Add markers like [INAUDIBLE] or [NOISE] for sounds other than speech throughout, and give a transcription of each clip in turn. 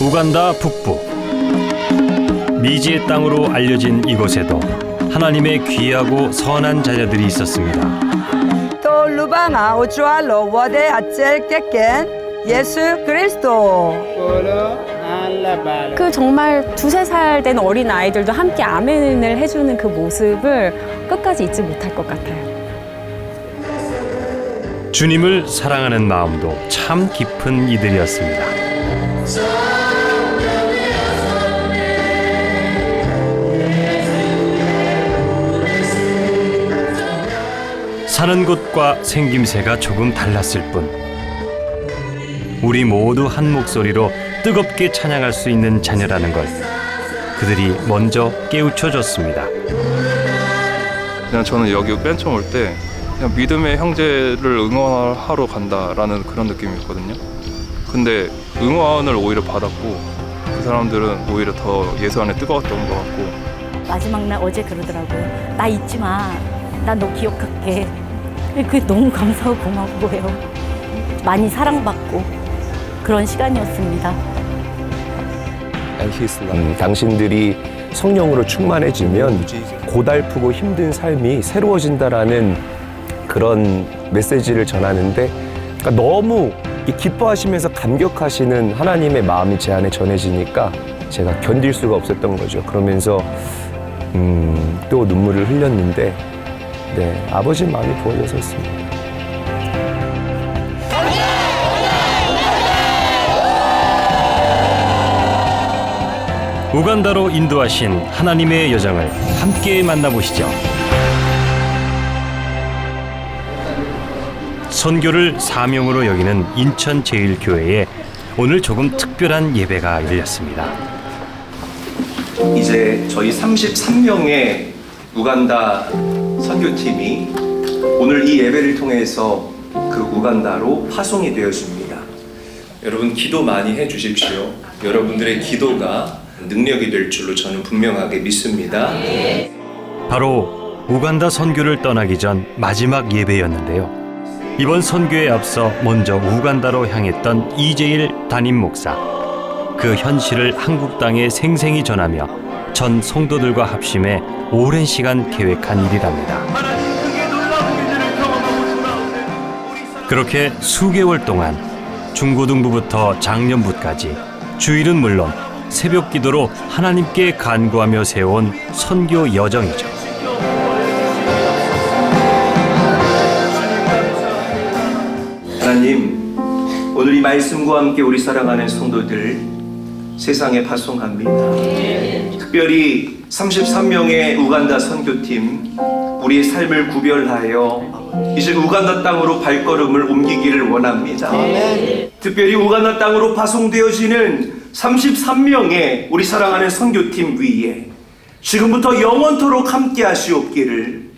우간다 북부 미지의 땅으로 알려진 이곳에도 하나님의 귀하고 선한 자녀들이 있었습니다. 또 루방아 우주알로 워데 아첼 깨깬 예수 그리스도 그 정말 두세 살 된 어린 아이들도 함께 아멘을 해주는 그 모습을 끝까지 잊지 못할 것 같아요. 주님을 사랑하는 마음도 참 깊은 이들이었습니다. 사는 곳과 생김새가 조금 달랐을 뿐 우리 모두 한 목소리로 뜨겁게 찬양할 수 있는 자녀라는 걸 그들이 먼저 깨우쳐 줬습니다. 그냥 저는 여기 맨 처음 올 때 그냥 믿음의 형제를 응원하러 간다라는 그런 느낌이었거든요. 근데 응원을 오히려 받았고 그 사람들은 오히려 더 예수 안에 뜨거웠던 것 같고 마지막 날 어제 그러더라고요. 나 잊지 마. 나 너 기억할게. 그게 너무 감사하고 고마워요. 많이 사랑받고 그런 시간이었습니다. 음, 당신들이 성령으로 충만해지면 고달프고 힘든 삶이 새로워진다라는 그런 메시지를 전하는데 그러니까 너무 이 기뻐하시면서 감격하시는 하나님의 마음이 제 안에 전해지니까 제가 견딜 수가 없었던 거죠. 그러면서 음, 또 눈물을 흘렸는데 네, 아버지 마음이 부어졌었습니다. 우간다로 인도하신 하나님의 여정을 함께 만나보시죠. 선교를 사명으로 여기는 인천 제일교회에 오늘 조금 특별한 예배가 열렸습니다. 이제 저희 33명의 우간다 선교팀이 오늘 이 예배를 통해서 그 우간다로 파송이 되었습니다. 여러분 기도 많이 해 주십시오. 여러분들의 기도가 능력이 될 줄로 저는 분명하게 믿습니다. 바로 우간다 선교를 떠나기 전 마지막 예배였는데요. 이번 선교에 앞서 먼저 우간다로 향했던 이재일 담임 목사. 그 현실을 한국 땅에 생생히 전하며 전 성도들과 합심해 오랜 시간 계획한 일이랍니다. 그렇게 수개월 동안 중고등부부터 장년부까지 주일은 물론 새벽 기도로 하나님께 간구하며 세운 선교 여정이죠. 하나님, 오늘 이 말씀과 함께 우리 사랑하는 성도들 세상에 파송합니다. 특별히 33명의 우간다 선교팀 우리의 삶을 구별하여 이제 우간다 땅으로 발걸음을 옮기기를 원합니다. 특별히 우간다 땅으로 파송되어지는 33명의 우리 사랑하는 선교팀 위에 지금부터 영원토록 함께 하시옵기를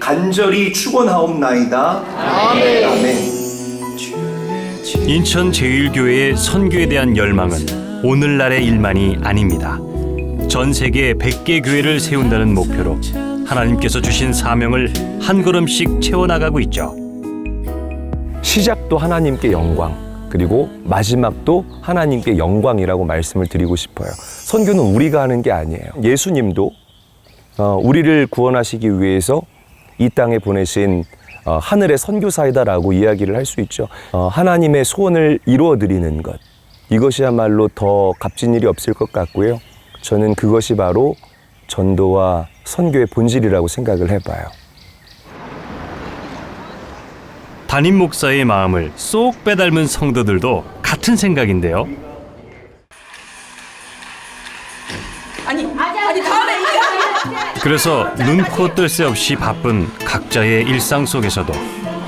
간절히 축원하옵나이다. 아멘. 인천 제일교회의 선교에 대한 열망은 오늘날의 일만이 아닙니다. 전 세계 100개 교회를 세운다는 목표로 하나님께서 주신 사명을 한 걸음씩 채워나가고 있죠. 시작도 하나님께 영광, 그리고 마지막도 하나님께 영광이라고 말씀을 드리고 싶어요. 선교는 우리가 하는 게 아니에요. 예수님도 어, 우리를 구원하시기 위해서 이 땅에 보내신 어, 하늘의 선교사이다라고 이야기를 할 수 있죠. 어, 하나님의 소원을 이루어 드리는 것. 이것이야말로 더 값진 일이 없을 것 같고요. 저는 그것이 바로 전도와 선교의 본질이라고 생각을 해봐요. 담임 목사의 마음을 쏙 빼닮은 성도들도 같은 생각인데요. 그래서 눈코 뜰 새 없이 바쁜 각자의 일상 속에서도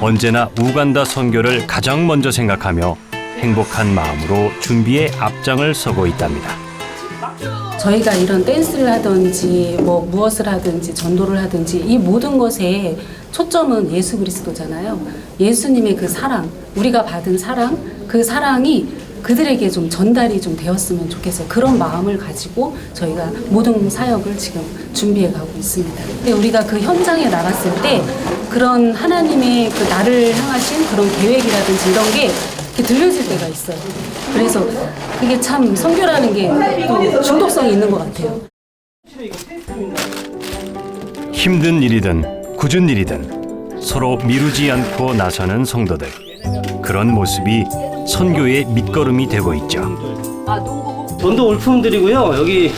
언제나 우간다 선교를 가장 먼저 생각하며 행복한 마음으로 준비에 앞장을 서고 있답니다. 저희가 이런 댄스를 하든지 뭐 무엇을 하든지 전도를 하든지 이 모든 것에 초점은 예수 그리스도잖아요. 예수님의 그 사랑, 우리가 받은 사랑, 그 사랑이 그들에게 좀 전달이 좀 되었으면 좋겠어요. 그런 마음을 가지고 저희가 모든 사역을 지금 준비해 가고 있습니다. 우리가 그 현장에 나갔을 때 그런 하나님의 그 나를 향하신 그런 계획이라든지 이런 게 들려질 때가 있어요. 그래서 그게 참 선교라는 게또 중독성이 있는 것 같아요. 힘든 일이든 굳은 일이든 서로 미루지 않고 나서는 성도들. 그런 모습이 선교의 밑거름이 되고 있죠. 전도 물품들이고요. 여기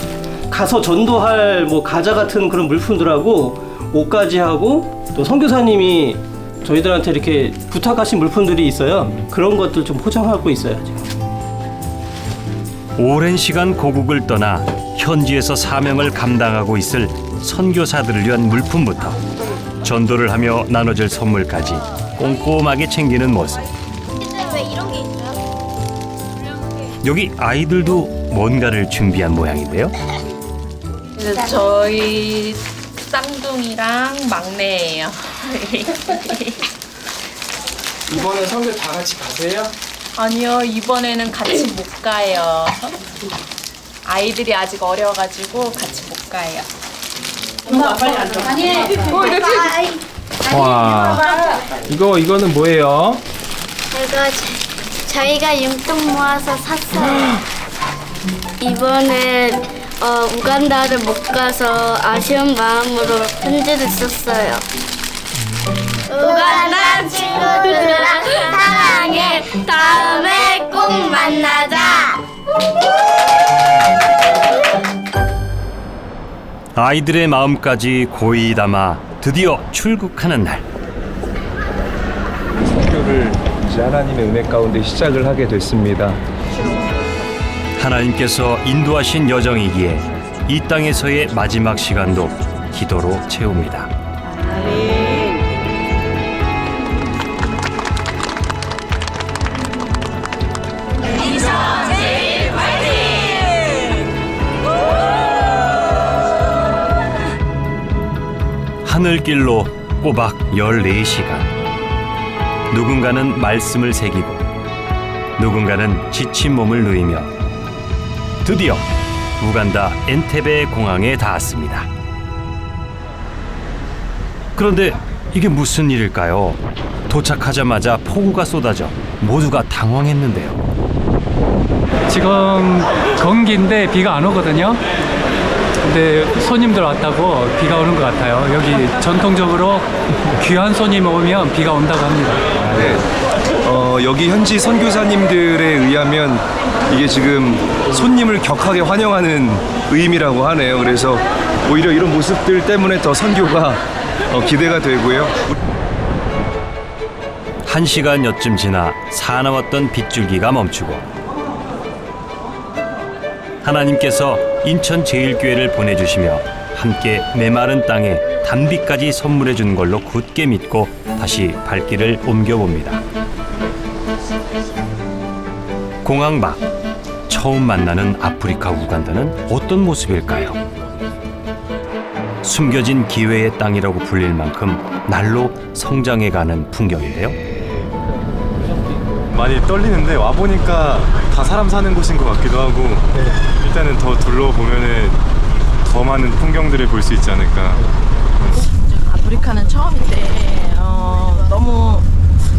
가서 전도할 뭐 과자 같은 그런 물품들하고 옷까지 하고 또 선교사님이 저희들한테 이렇게 부탁하신 물품들이 있어요. 그런 것들 좀 포장하고 있어요. 지금. 오랜 시간 고국을 떠나 현지에서 사명을 감당하고 있을 선교사들을 위한 물품부터 전도를 하며 나눠질 선물까지 꼼꼼하게 챙기는 모습. 왜 이런 게 있어요? 여기 아이들도 뭔가를 준비한 모양인데요. 저희 쌍둥이랑 막내예요. [LAUGHS] 이번에 선교 다 같이 가세요? 아니요, 이번에는 같이 못 가요. 아이들이 아직 어려가지고 같이 못 가요. 와 이거 이거는 뭐예요? 이거 저- 저희가 용돈 모아서 샀어요. [GASPS] 이번에 어, 우간다를 못 가서 아쉬운 마음으로 편지를 썼어요. 우간다 친구들아 사랑해 다음에 꼭 만나자. 아이들의 마음까지 고이 담아 드디어 출국하는 날. 선교를 이제 하나님의 은혜 가운데 시작을 하게 됐습니다. 하나님께서 인도하신 여정이기에 이 땅에서의 마지막 시간도 기도로 채웁니다. 하늘길로 꼬박 14시간. 누군가는 말씀을 새기고 누군가는 지친 몸을 누이며 드디어 우간다 엔테베 공항에 닿았습니다. 그런데 이게 무슨 일일까요? 도착하자마자 폭우가 쏟아져 모두가 당황했는데요. 지금 건기인데 비가 안 오거든요. 근데 손님들 왔다고 비가 오는 것 같아요. 여기 전통적으로 귀한 손님 오면 비가 온다고 합니다. 네. 어, 여기 현지 선교사님들에 의하면 이게 지금 손님을 격하게 환영하는 의미라고 하네요. 그래서 오히려 이런 모습들 때문에 더 선교가 어, 기대가 되고요. 한 시간여쯤 지나 사나웠던 빗줄기가 멈추고 하나님께서 인천 제일교회를 보내주시며 함께 메마른 땅에 단비까지 선물해 준 걸로 굳게 믿고 다시 발길을 옮겨봅니다. 공항 밖 처음 만나는 아프리카 우간다는 어떤 모습일까요? 숨겨진 기회의 땅이라고 불릴 만큼 날로 성장해가는 풍경인데요. 많이 떨리는데 와 보니까 다 사람 사는 곳인 것 같기도 하고 일단은 더 둘러보면은 더 많은 풍경들을 볼 수 있지 않을까. 아프리카는 처음인데 어, 너무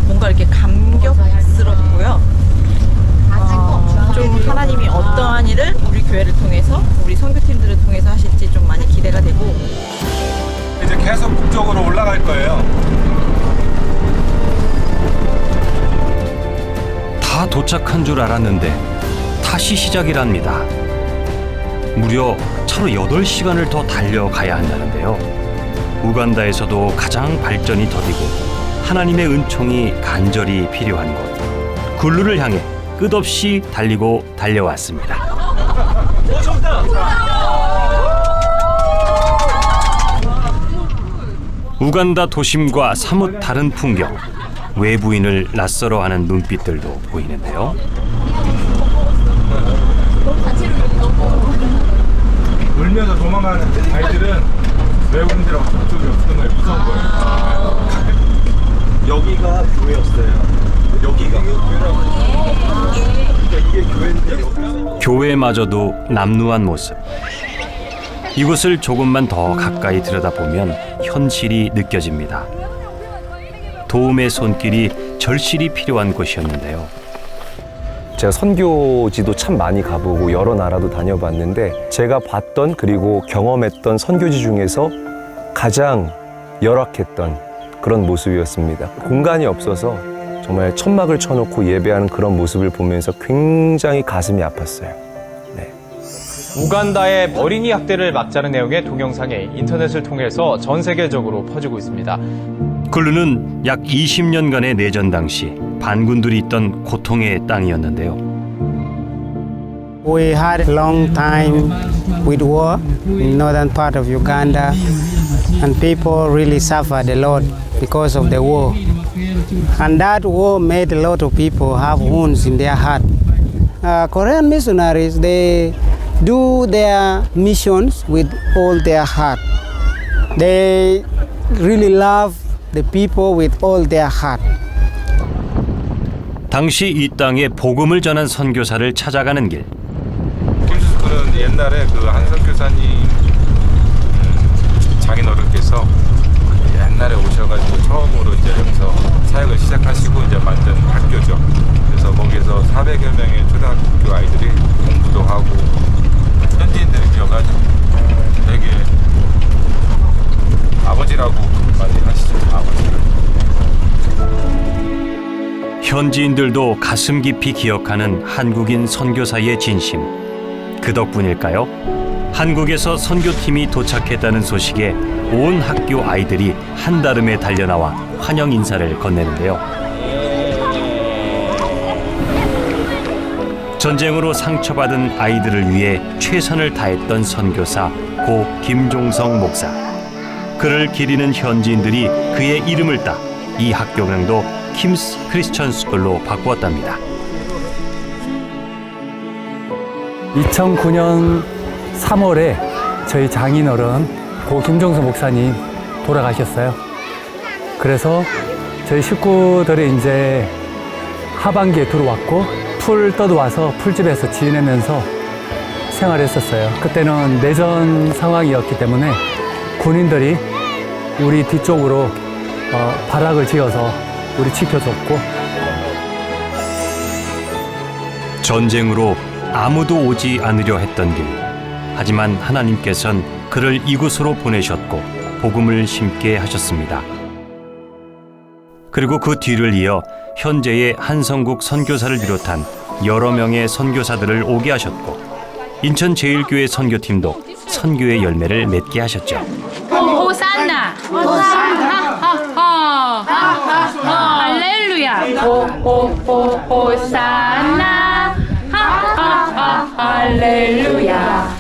뭔가 이렇게 감격스럽고요. 어, 좀 하나님이 어떠한 일을 우리 교회를 통해서 우리 선교팀들을 통해서 하실지 좀 많이 기대가 되고 이제 계속 북쪽으로 올라갈 거예요. 다 도착한 줄 알았는데 다시 시작이랍니다. 무려 차로 8시간을 더 달려가야 한다는데요. 우간다에서도 가장 발전이 더디고 하나님의 은총이 간절히 필요한 곳. 굴루를 향해 끝없이 달리고 달려왔습니다. 우간다 도심과 사뭇 다른 풍경. 외부인을 낯설어 하는 눈빛들도 보이는데요. 울면서 도망가는 아이들은 외국인들하고 접촉이 없는 거예요. 무서운 거예요. 여기가 교회였어요. 여기가 그러니까 이게 교회인데 교회마저도 남루한 모습. 이곳을 조금만 더 가까이 들여다보면 현실이 느껴집니다. 도움의 손길이 절실히 필요한 곳이었는데요. 제가 선교지도 참 많이 가보고 여러 나라도 다녀봤는데 제가 봤던 그리고 경험했던 선교지 중에서 가장 열악했던 그런 모습이었습니다. 공간이 없어서 정말 천막을 쳐놓고 예배하는 그런 모습을 보면서 굉장히 가슴이 아팠어요. 우간다의 어린이 학대를 막자는 내용의 동영상이 인터넷을 통해서 전 세계적으로 퍼지고 있습니다. 글루는 약 20년간의 내전 당시 반군들이 있던 고통의 땅이었는데요. We had a long time with war in northern part of Uganda, and people really suffered a lot because of the war. And that war made a lot of people have wounds in their heart. Uh, Korean missionaries, they do their missions with all their heart. They really love the people with all their heart. 당시 이 땅에 복음을 전한 선교사를 찾아가는 길. 킴스쿨은 옛날에 그 한 선교사님 음, 장인어른께서 옛날에 오셔가지고 처음으로 이제 여기서 사역을 시작하시고 이제 만든 학교죠. 그래서 거기서 400여 명의 초등학교 아이들이 공부도 하고 현지인들이 기억하죠. 되게 아버지라고 많이 하시죠. 아버지를. 현지인들도 가슴 깊이 기억하는 한국인 선교사의 진심. 그 덕분일까요? 한국에서 선교팀이 도착했다는 소식에 온 학교 아이들이 한다름에 달려나와 환영 인사를 건네는데요. 전쟁으로 상처받은 아이들을 위해 최선을 다했던 선교사 고 김종성 목사. 그를 기리는 현지인들이 그의 이름을 따 이 학교명도 킴스 크리스천 스쿨로 바꾸었답니다. 2009년 3월에 저희 장인어른 고 김종수 목사님 돌아가셨어요. 그래서 저희 식구들이 이제 하반기에 들어왔고 풀 떠들어와서 풀집에서 지내면서 생활했었어요. 그때는 내전 상황이었기 때문에 군인들이 우리 뒤쪽으로 어, 바락을 지어서 우리 지켜줬고 전쟁으로 아무도 오지 않으려 했던 길. 하지만 하나님께선 그를 이곳으로 보내셨고 복음을 심게 하셨습니다. 그리고 그 뒤를 이어 현재의 한성국 선교사를 비롯한 여러 명의 선교사들을 오게 하셨고 인천 제일교회 선교팀도 선교의 열매를 맺게 하셨죠. 호산나. 할렐루야. 호호호 호산나. 할렐루야.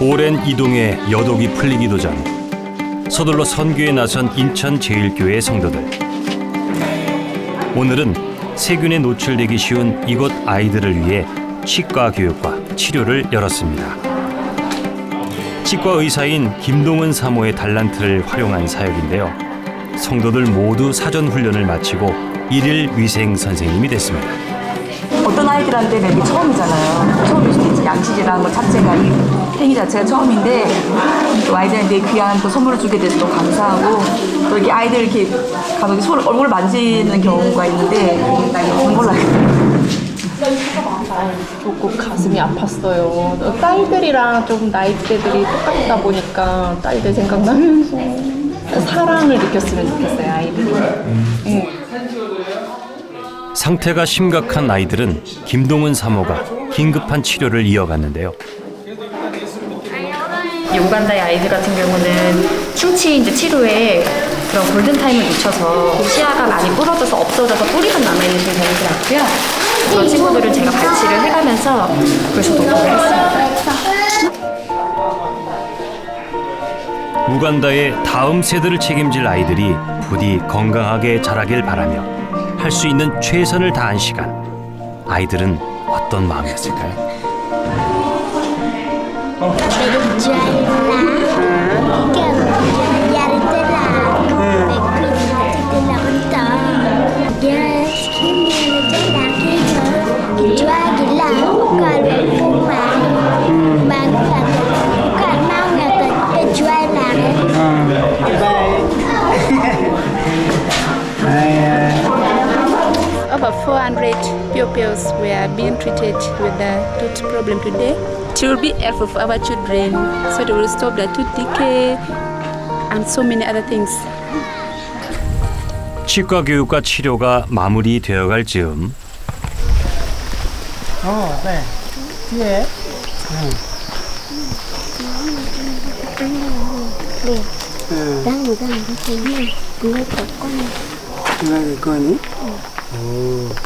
오랜 이동에 여독이 풀리기도 전 서둘러 선교에 나선 인천 제일교회 성도들. 오늘은 세균에 노출되기 쉬운 이곳 아이들을 위해 치과 교육과 치료를 열었습니다. 치과 의사인 김동은 사모의 달란트를 활용한 사역인데요. 성도들 모두 사전 훈련을 마치고 일일 위생 선생님이 됐습니다. 어떤 아이들한테는 이게 처음이잖아요. 있지. 양치질하는 것 자체가 이 행위 자체가 처음인데 또 아이들한테 귀한 또 선물을 주게 돼서 또 감사하고 또 이렇게 아이들 이렇게 손 얼굴 만지는 경우가 있는데 몰라요. 조금 가슴이 아팠어요. 딸들이랑 좀 나이대들이 똑같다 보니까 딸들 생각나면서 사랑을 느꼈으면 좋겠어요, 아이들이. 네. 상태가 심각한 아이들은 김동은 사모가 긴급한 치료를 이어갔는데요. 이 우간다의 아이들 같은 경우는 충치 이제 치료에 그런 골든 타임을 놓쳐서 시야가 많이 부러져서 없어져서 뿌리만 남아 있는 경우도 많고요. 그런 친구들을 제가 발치를 해가면서 그래서 노력을 했습니다. 우간다의 다음 세대를 책임질 아이들이 부디 건강하게 자라길 바라며 할 수 있는 최선을 다한 시간. 아이들은 어떤 마음이었을까요? 400 pupils were being treated with the tooth problem today. It will be helpful for our children so they will stop the tooth decay and so many other things. 치과 교육과 치료가 마무리되어갈 즈음 Oh, there. Yeah. đang ngồi ra làm cái gì người có Oh,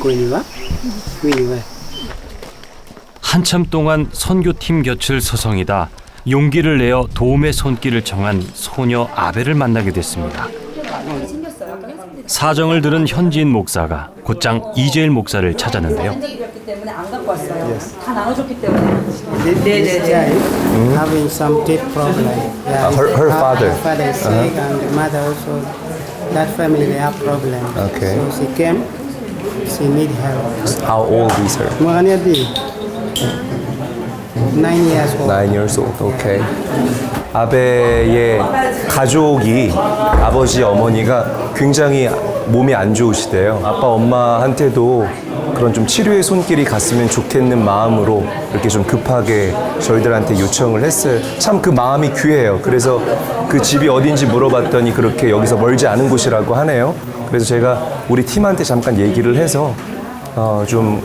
cô như vậy. Quý như vậy. 한참 동안 선교팀 곁을 서성이다 용기를 내어 도움의 손길을 청한 소녀 아벨을 만나게 됐습니다. 사정을 들은 현지인 목사가 곧장 이재일 목사를 찾았는데요. 현직이었기 때문에 안 갖고 왔어요. 다 나눠줬기 때문에. This, this child having some teeth problem. Yeah, Uh, her- her father. Her father is Uh-huh. sick and the mother also. That family they have problem. Okay. So she came. She need help. How old is her? Makanya di nine years old. Nine years old. Okay. 아베의 가족이 아버지 어머니가 굉장히 몸이 안 좋으시대요. 아빠 엄마한테도 그런 좀 치료의 손길이 갔으면 좋겠는 마음으로 이렇게 좀 급하게 저희들한테 요청을 했어요. 참 그 마음이 귀해요. 그래서 그 집이 어딘지 물어봤더니 그렇게 여기서 멀지 않은 곳이라고 하네요. 그래서 제가 우리 팀한테 잠깐 얘기를 해서 어, 좀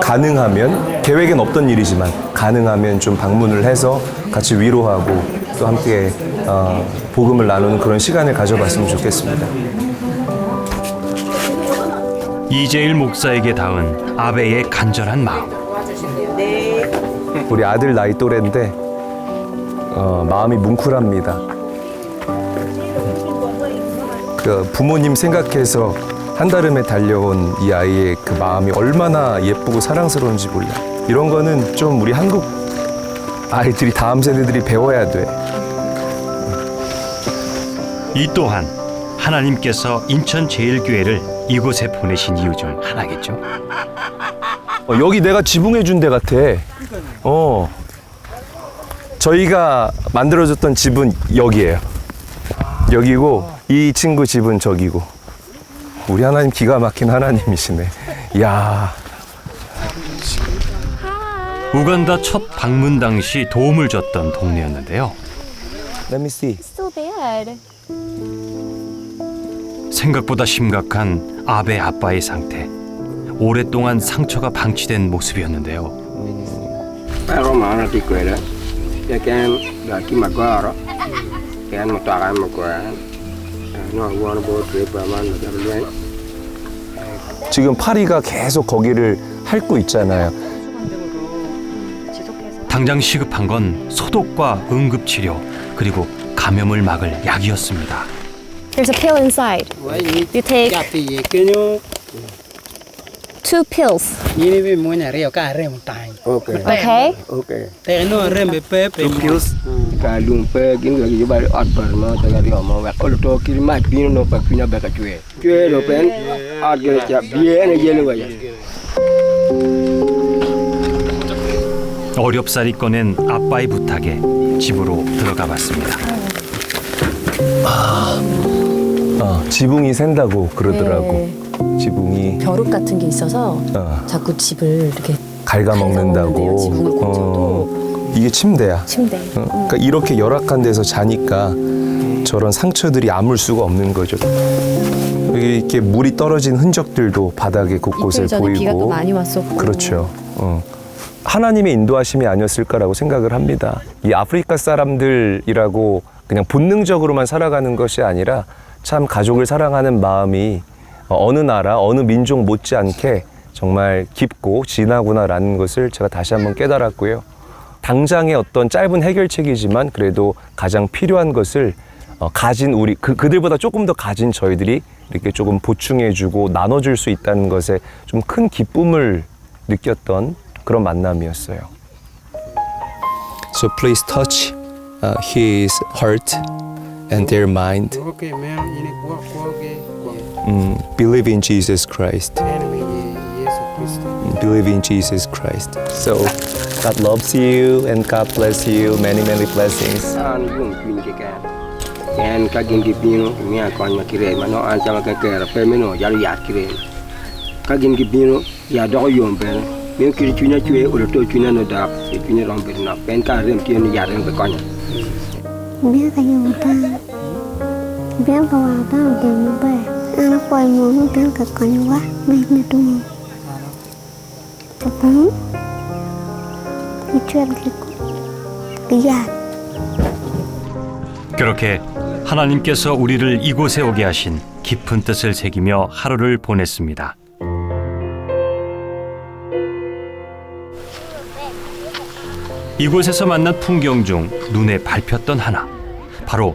가능하면 계획엔 없던 일이지만 가능하면 좀 방문을 해서 같이 위로하고 또 함께 어, 복음을 나누는 그런 시간을 가져봤으면 좋겠습니다. 이재일 목사에게 닿은 아베의 간절한 마음. 우리 아들 나이 또래인데 어, 마음이 뭉클합니다. 그 부모님 생각해서 한달음에 달려온 이 아이의 그 마음이 얼마나 예쁘고 사랑스러운지 몰라. 이런 거는 좀 우리 한국 아이들이 다음 세대들이 배워야 돼. 이 또한 하나님께서 인천 제일교회를 이곳에 보내신 이유 중 하나겠죠. 어, 여기 내가 지붕해 준 데 같아. 어. 저희가 만들어줬던 집은 여기예요. 여기고 이 친구 집은 저기고. 우리 하나님 기가 막힌 하나님이시네. 야. 우간다 첫 방문 당시 도움을 줬던 동네였는데요. Let me see. so bad 생각보다 심각한 아베 아빠의 상태. 오랫동안 상처가 방치된 모습이었는데요. Pero. Ya. No da. 지금 파리가 계속 거기를 핥고 있잖아요. 당장 시급한 건 소독과 응급치료 그리고 감염을 막을 약이었습니다. There's a pill inside. You take two pills. Okay. Okay. Okay. Pe. Pills. Ka lung pe gin ga ji ba at par ma ta ga ri ma wa ko to ki ma bi no pa ki na ba ka chue. Chue do pen at ge cha bi ne ye le wa ya. 어렵사리 꺼낸 아빠의 부탁에 집으로 들어가 봤습니다. 어, 지붕이 샌다고 그러더라고. 지붕이 벼룩 같은 게 있어서 어, 자꾸 집을 이렇게 갉아먹는다고. 지붕을 어, 이게 침대야. 침대. 어, 그러니까 이렇게 열악한 데서 자니까 저런 상처들이 아물 수가 없는 거죠. 여기 이렇게 물이 떨어진 흔적들도 바닥에 곳곳에 이틀 전에 보이고. 비가 또 많이 왔었고. 그렇죠. 어. 하나님의 인도하심이 아니었을까라고 생각을 합니다. 이 아프리카 사람들이라고 그냥 본능적으로만 살아가는 것이 아니라 참 가족을 사랑하는 마음이 어느 나라, 어느 민족 못지않게 정말 깊고 진하구나라는 것을 제가 다시 한번 깨달았고요. 당장의 어떤 짧은 해결책이지만 그래도 가장 필요한 것을 어, 가진 우리 그, 그들보다 조금 더 가진 저희들이 이렇게 조금 보충해주고 나눠줄 수 있다는 것에 좀 큰 기쁨을 느꼈던 그런 만남이었어요. So please touch uh, his heart and their mind. Mm, believe in Jesus Christ. Believe in Jesus Christ. So God loves you and God bless you. Many many blessings. An yung pin ke ka. Kan ka gin di pin mi a kon ma kire ma no an cha ma ke ke ra pe me no ya ya kire. bino to na biết cái nào ta thì nó bé nó quay mua nó biết cái con quá mày mày đúng không cái cái gì 그렇게 하나님께서 우리를 이곳에 오게 하신 깊은 뜻을 새기며 하루를 보냈습니다. 이곳에서 만난 풍경 중 눈에 밟혔던 하나. 바로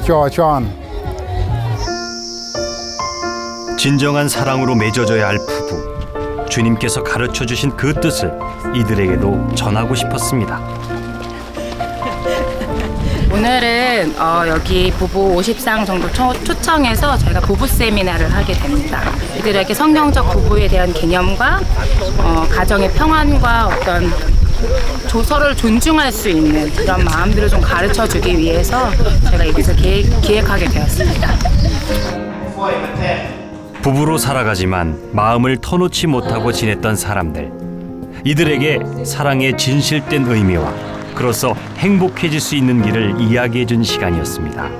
chon 진정한 사랑으로 맺어져야 할 부부. 주님께서 가르쳐 주신 그 뜻을 이들에게도 전하고 싶었습니다. 오늘은 어, 여기 부부 50상 정도 초, 초청해서 저희가 부부 세미나를 하게 됩니다. 이들에게 성경적 부부에 대한 개념과 어, 가정의 평안과 어떤 조서를 존중할 수 있는 그런 마음들을 좀 가르쳐 주기 위해서 제가 이곳을 기획, 기획 하게 되었습니다. 부부로 살아가지만 마음을 터놓지 못하고 지냈던 사람들. 이들에게 사랑의 진실된 의미와 그로써 행복해질 수 있는 길을 이야기해 준 시간이었습니다.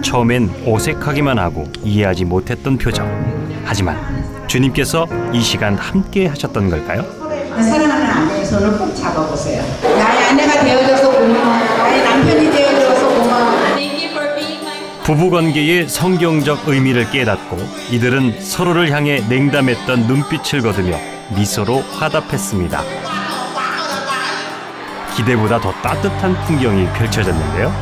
처음엔 어색하기만 하고 이해하지 못했던 표정. 하지만 주님께서 이 시간 함께 하셨던 걸까요? 사랑하는 아내의 손을 꼭 잡아보세요. 나의 아내가 되어줘서 고마워. 나의 남편이 되어줘서 고마워. 부부 관계의 성경적 의미를 깨닫고 이들은 서로를 향해 냉담했던 눈빛을 거두며 미소로 화답했습니다. 기대보다 더 따뜻한 풍경이 펼쳐졌는데요.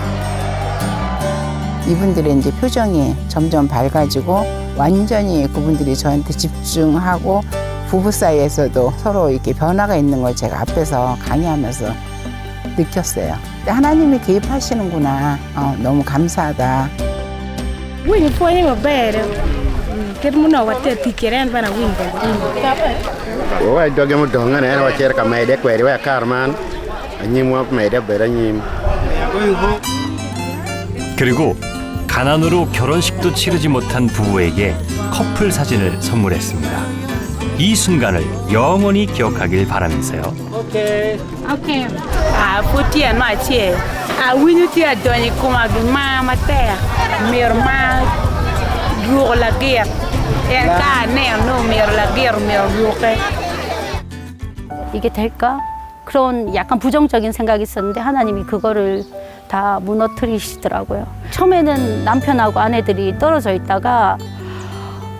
이분들의 이제 표정이 점점 밝아지고 완전히 그분들이 저한테 집중하고 부부 사이에서도 서로 이렇게 변화가 있는 걸 제가 앞에서 강의하면서 느꼈어요. 하나님이 개입하시는구나. 어, 너무 감사하다. Wini fwani maber. Ket muno wate pikiren bana win wa doge mo donga ne wa cer ka mede kweri wa kar man anyim wa mede ber anyim 그리고 가난으로 결혼식도 치르지 못한 부부에게 커플 사진을 선물했습니다. 이 순간을 영원히 기억하길 바라면서요. A winyu ti adonyi kuma gi ma mater. Mir ma ruo la ger. En ka ne no mir la ger mir ruoke. 이게 될까? 그런 약간 부정적인 생각이 있었는데 하나님이 그거를 다 무너뜨리시더라고요. 처음에는 남편하고 아내들이 떨어져 있다가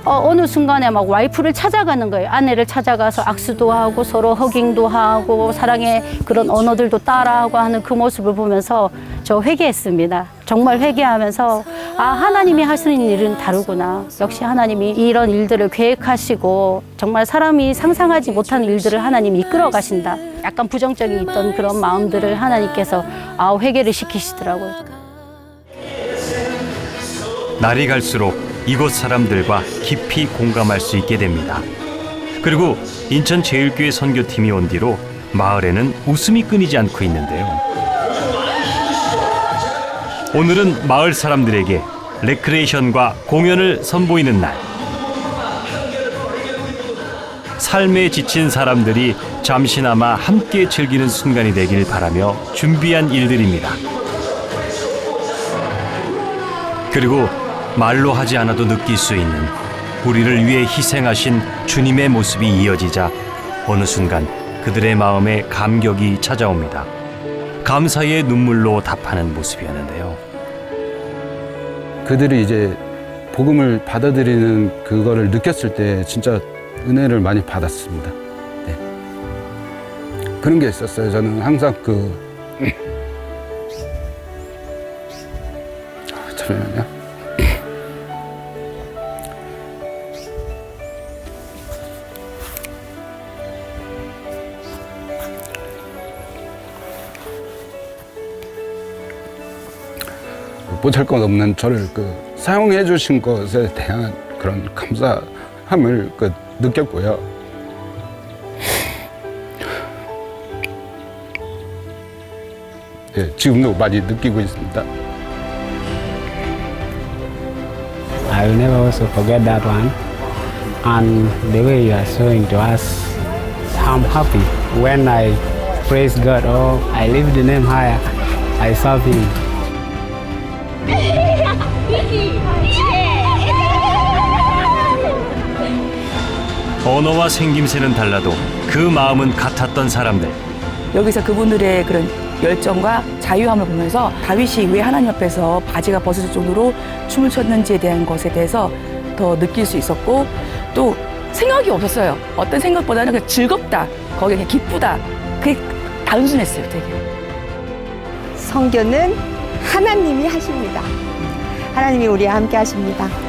어, 어느 순간에 막 와이프를 찾아가는 거예요. 아내를 찾아가서 악수도 하고 서로 허깅도 하고 사랑의 그런 언어들도 따라하고 하는 그 모습을 보면서 저 회개했습니다. 정말 회개하면서 아 하나님이 하시는 일은 다르구나. 역시 하나님이 이런 일들을 계획하시고 정말 사람이 상상하지 못하는 일들을 하나님이 이끌어 가신다. 약간 부정적인 있던 그런 마음들을 하나님께서 아 회개를 시키시더라고요. 날이 갈수록 이곳 사람들과 깊이 공감할 수 있게 됩니다. 그리고 인천 제일교회 선교팀이 온 뒤로 마을에는 웃음이 끊이지 않고 있는데요. 오늘은 마을 사람들에게 레크레이션과 공연을 선보이는 날. 삶에 지친 사람들이 잠시나마 함께 즐기는 순간이 되길 바라며 준비한 일들입니다. 그리고 말로 하지 않아도 느낄 수 있는 우리를 위해 희생하신 주님의 모습이 이어지자 어느 순간 그들의 마음에 감격이 찾아옵니다. 감사의 눈물로 답하는 모습이었는데요. 그들이 이제 복음을 받아들이는 그거를 느꼈을 때 진짜 은혜를 많이 받았습니다. 네. 그런 게 있었어요. 저는 항상 그 아, 잠시만요. 보잘 것 없는 저를 그 사용해 주신 것에 대한 그런 감사함을 그 느꼈고요. 예, 지금도 많이 느끼고 있습니다. I will never also forget that one. And the way you are showing to us, I'm happy when I praise God or I lift the name higher, I serve Him. 언어와 생김새는 달라도 그 마음은 같았던 사람들. 여기서 그분들의 그런 열정과 자유함을 보면서 다윗이 왜 하나님 앞에서 바지가 벗어질 정도로 춤을 췄는지에 대한 것에 대해서 더 느낄 수 있었고 또 생각이 없었어요. 어떤 생각보다는 그냥 즐겁다, 거기에 그냥 기쁘다. 그게 단순했어요, 되게. 성교는 하나님이 하십니다. 하나님이 우리와 함께 하십니다.